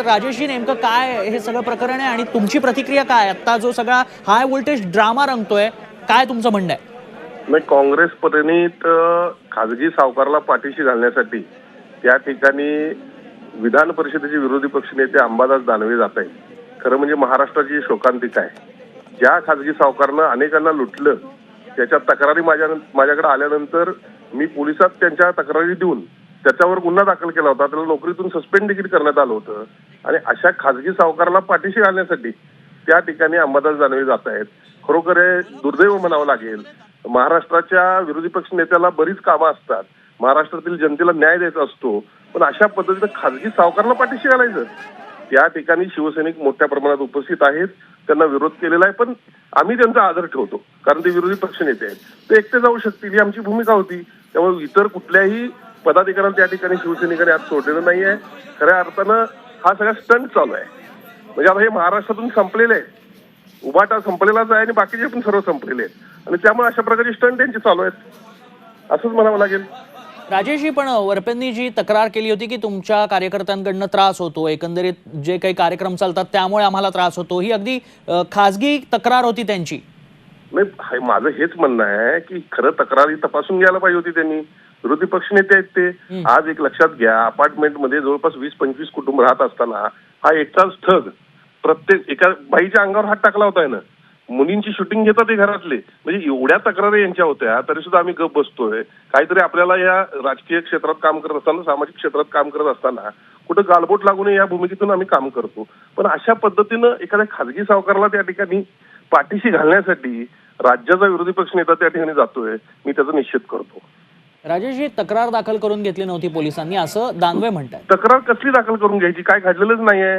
राजेशजी नेमकं काय हे सगळं प्रकरण आहे आणि तुमची प्रतिक्रिया काय आता जो सगळा हाय व्होल्टेज ड्रामा रंगतोय काय तुमचं म्हणणं आहे? म्हणजे काँग्रेस परिणित खाजगी सावकारला पाठीशी घालण्यासाठी त्या ठिकाणी विधान परिषदेचे विरोधी पक्षनेते अंबादास दानवे जात आहेत. खरं म्हणजे महाराष्ट्राची शोकांतिका आहे. ज्या खाजगी सावकारनं अनेकांना लुटलं त्याच्या तक्रारी माझ्या माझ्याकडे आल्यानंतर मी पोलिसात त्यांच्या तक्रारी देऊन त्याच्यावर गुन्हा दाखल केला होता. त्याला नोकरीतून सस्पेंड देखील करण्यात आलं होतं. आणि अशा खाजगी सावकाराला पाठीशी घालण्यासाठी त्या ठिकाणी अंबादास दानवे जात आहेत. खरोखर हे दुर्दैव म्हणावं लागेल. महाराष्ट्राच्या विरोधी पक्ष नेत्याला बरीच कामं असतात. महाराष्ट्रातील जनतेला न्याय द्यायचा असतो. पण अशा पद्धतीनं खाजगी सावकारला पाठीशी घालायचं? त्या ठिकाणी शिवसैनिक मोठ्या प्रमाणात उपस्थित आहेत. त्यांना विरोध केलेला आहे. पण आम्ही त्यांचा आदर ठेवतो. कारण ते विरोधी पक्ष नेते आहेत. ते एकटे जाऊ शकतील ही आमची भूमिका होती. त्यामुळे इतर कुठल्याही पदाधिकाऱ्यांना त्या ठिकाणी शिवसैनिकांनी आज सोडलेलं नाही आहे. खऱ्या अर्थानं हा सगळा स्टंट चालू आहे. म्हणजे आता हे महाराष्ट्रातून संपलेले आहे उभाटा संपलेलाच आहे आणि बाकीचे पण सर्व संपलेले आहेत. आणि त्यामुळे अशा प्रकारचे स्टंट त्यांचे चालू आहेत. असंच म्हणावं लागेल. राजेशजी पण वरपेंनी जी तक्रार केली होती की तुमच्या कार्यकर्त्यांकडनं त्रास होतो. एकंदरीत जे काही कार्यक्रम चालतात त्यामुळे आम्हाला त्रास होतो. ही अगदी खाजगी तक्रार होती त्यांची. नाही माझं हेच म्हणणं आहे की खरं तक्रारी तपासून घ्यायला पाहिजे होती त्यांनी. विरोधी पक्ष नेते आहेत ते. आज एक लक्षात घ्या अपार्टमेंटमध्ये जवळपास वीस पंचवीस कुटुंब राहत असताना हा एकटाच ठग प्रत्येक एका बाईच्या अंगावर हात टाकला होता ना मुलींची शूटिंग घेतात ते घरातले. म्हणजे एवढ्या तक्रारी यांच्या होत्या तरी सुद्धा आम्ही गप बसतोय. काहीतरी आपल्याला या राजकीय क्षेत्रात काम करत असताना सामाजिक क्षेत्रात काम करत असताना कुठं गालबोट लागू नये या भूमिकेतून आम्ही काम करतो. पण अशा पद्धतीनं एखाद्या खाजगी सावकाराला त्या ठिकाणी पाठीशी घालण्यासाठी राज्याचा विरोधी पक्ष नेता त्या ठिकाणी जातोय मी त्याचा निषेध करतो. राजेशजी तक्रार दाखल करून घेतली नव्हती पोलिसांनी असं दानवे म्हणतात तक्रार कसली दाखल करून घ्यायची? काय घडलेलंच नाहीये.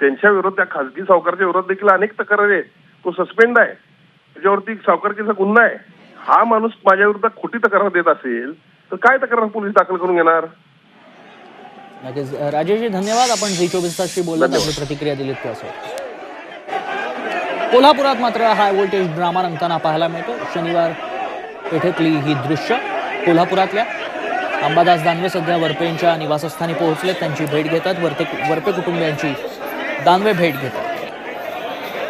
त्यांच्या विरोधात त्या खासगी सावकारच्या विरोधात देखील अनेक तक्रारी आहेत. तो सस्पेंड आहे. त्याच्यावरती सावकारकीचा गुन्हा आहे. हा माणूस माझ्या विरोधात खोटी तक्रार देत असेल तर काय तक्रार पोलीस दाखल करून घेणार? नक्कीच. राजेशजी धन्यवाद. आपण झी चोवीस तासशी बोलत आपली प्रतिक्रिया दिलीत त्यासाठी कोल्हापुरात मात्र हाय व्होल्टेज ड्रामा रंगताना पाहायला मिळतो. शनिवार पेठेतली ही दृश्य कोल्हापुरातल्या. अंबादास दानवे सध्या वरपेंच्या निवासस्थानी पोहोचले त्यांची भेट घेतात. वरते वरपे कुटुंबियांची दानवे भेट घेतात.